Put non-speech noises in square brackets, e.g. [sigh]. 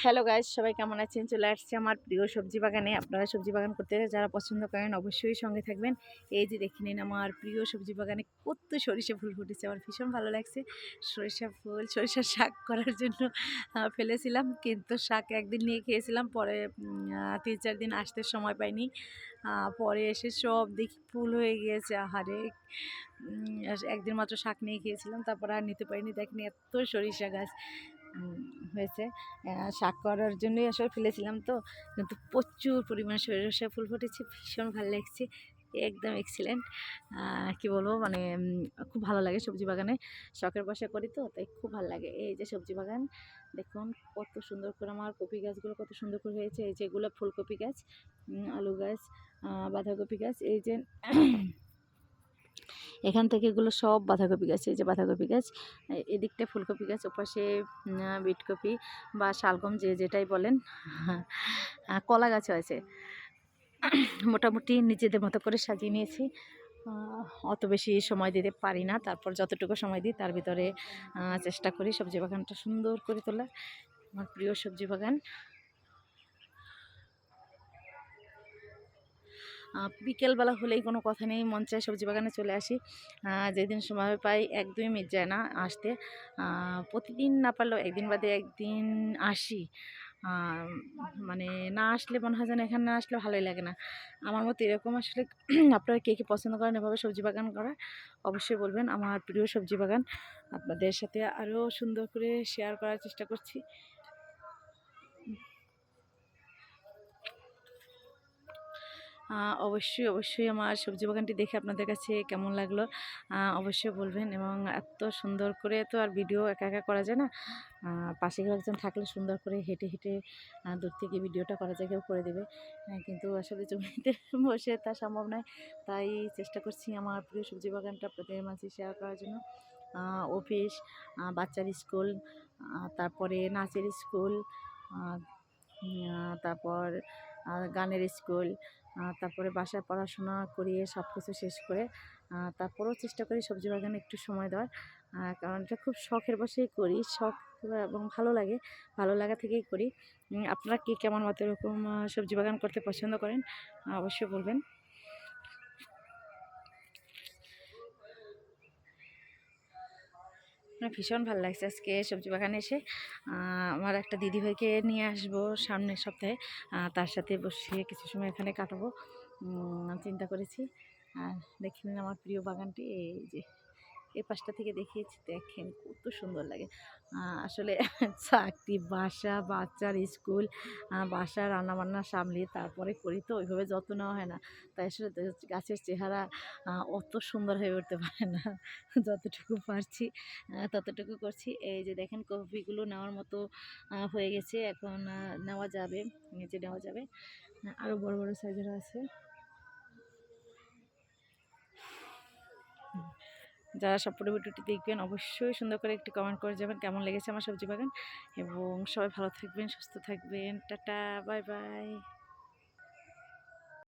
Hello guys সবাই কেমন আছেন? চলে আসছে আমার প্রিয় সবজি বাগানে। আপনারা সবজি বাগান করতে যারা পছন্দ করেন অবশ্যই সঙ্গে থাকবেন। এই যে দেখে নিন আমার প্রিয় সবজি বাগানে কত সরিষা ফুল ফুটেছে। আমার ভীষণ ভালো লাগছে। সরিষা ফুল, সরিষার শাক করার জন্য ফেলেছিলাম। কিন্তু শাক একদিন নিয়ে খেয়েছিলাম। পরে তিন চার দিন আসতে সময় পাইনি। পরে এসে সব দেখি ফুল হয়ে গিয়েছে। আহারে! একদিন মাত্র শাক নিয়ে খেয়েছিলাম। তারপর আর নিতে পারিনি। দেখনি এত সরিষা গাছ। হয়েছে। শাক করার জন্যই আসলে ফেলেছিলাম তো। কিন্তু প্রচুর পরিমাণে সরিষা ফুল ফুটেছে, ভীষণ ভালো লাগছে। একদম এক্সিলেন্ট কি বলব? মানে খুব ভালো লাগে সবজি বাগানে। শখের বসা করি তো, তাই খুব ভালো লাগে। এই যে সবজি বাগান, দেখুন কত সুন্দর করে আমার কপি গাছগুলো কত সুন্দর করে হয়েছে। এই যে এগুলো ফুলকপি গাছ আলু গাছ বাঁধাকপি গাছ, এই যে এখান থেকে এগুলো সব বাঁধাকপি গাছ, এই যে বাঁধাকপি গাছ এদিকটা ফুলকপি গাছ, ওপাশে বিটকপি বা শালগম যে যেটাই বলেন কলা গাছও আছে। মোটামুটি নিজেদের মতো করে সাজিয়ে নিয়েছি। অত বেশি সময় দিতে পারি না, তারপর যতটুকু সময় দিই তার ভিতরে চেষ্টা করি সবজি বাগানটা সুন্দর করে তোলা আমার প্রিয় সবজি বাগান। বিকেলবেলা হলেই কোনো কথা নেই, মন চায় সবজি বাগানে চলে আসি। যেদিন সময় পাই এক দুই মিনিট যায় না আসতে। প্রতিদিন না পারলেও একদিন বাদে একদিন আসি। মানে না আসলে মনে হয় যেন এখানে না আসলে ভালোই লাগে না। আমার মতো এরকম আসলে [clears throat] আপনারা কে কে পছন্দ করেন এভাবে সবজি বাগান করা অবশ্যই বলবেন। আমার প্রিয় সবজি বাগান, আপনাদের সাথে আরও সুন্দর করে শেয়ার করার চেষ্টা করছি। অবশ্যই অবশ্যই আমার সবজি বাগানটি দেখে আপনাদের কাছে কেমন লাগল? অবশ্যই বলবেন এবং এত সুন্দর করে তো আর ভিডিও একা একা করা যায় না। পাশে কেউ একজন থাকলে সুন্দর করে হেঁটে হেঁটে দূর থেকে ভিডিওটা করা যায় কেউ করে দেবে। কিন্তু আসলে জমিতে [laughs] বসে তা সম্ভব নয়। তাই চেষ্টা করছি আমার প্রিয় সবজি বাগানটা আপনাদের মাঝে শেয়ার করার জন্য। অফিস বাচ্চার স্কুল তারপরে নাচের স্কুল তারপর গানের স্কুল তারপরে বাসায় পড়াশোনা করিয়ে সব কিছু শেষ করে তারপরেও চেষ্টা করি সবজি বাগানে একটু সময় দেওয়ার কারণ এটা খুব শখের বসেই করি, শখ এবং ভালো লাগে, ভালো লাগা থেকেই করি। আপনারা কে কেমন মতো এরকম সবজি বাগান করতে পছন্দ করেন? অবশ্যই বলবেন। আমার ভীষণ ভালো লাগছে আজকে সবজি বাগানে এসে। আমার একটা দিদিভাইকে নিয়ে আসব সামনের সপ্তাহে। তার সাথে বসে কিছু সময় এখানে কাটাবো। চিন্তা করেছি। আর দেখে আমার প্রিয় বাগানটি, এই যে। এই পাশটা থেকে দেখিয়েছি, দেখেন কত সুন্দর লাগে। আসলে [laughs] চাকরি, বাসা, বাচ্চার স্কুল বাসা, রান্নাবান্না সামলিয়ে তারপরে করি তো, ওইভাবে যত্ন নেওয়া হয় না। তাই আসলে গাছের চেহারা অত সুন্দর হয়ে উঠতে পারে না। [laughs] যতটুকু পারছি ততটুকু করছি। এই যে দেখেন কপিগুলো নেওয়ার মতো হয়ে গেছে। এখন নেওয়া যাবে, নিচে নেওয়া যাবে। আরও বড় বড় সাইজের আছে। যারা সব পুরো ভিডিওটি দেখবেন, অবশ্যই সুন্দর করে একটি কমেন্ট করে যাবেন, কেমন লেগেছে আমার সবজি বাগান? এবং সবাই ভালো থাকবেন, সুস্থ থাকবেন। Tata bye bye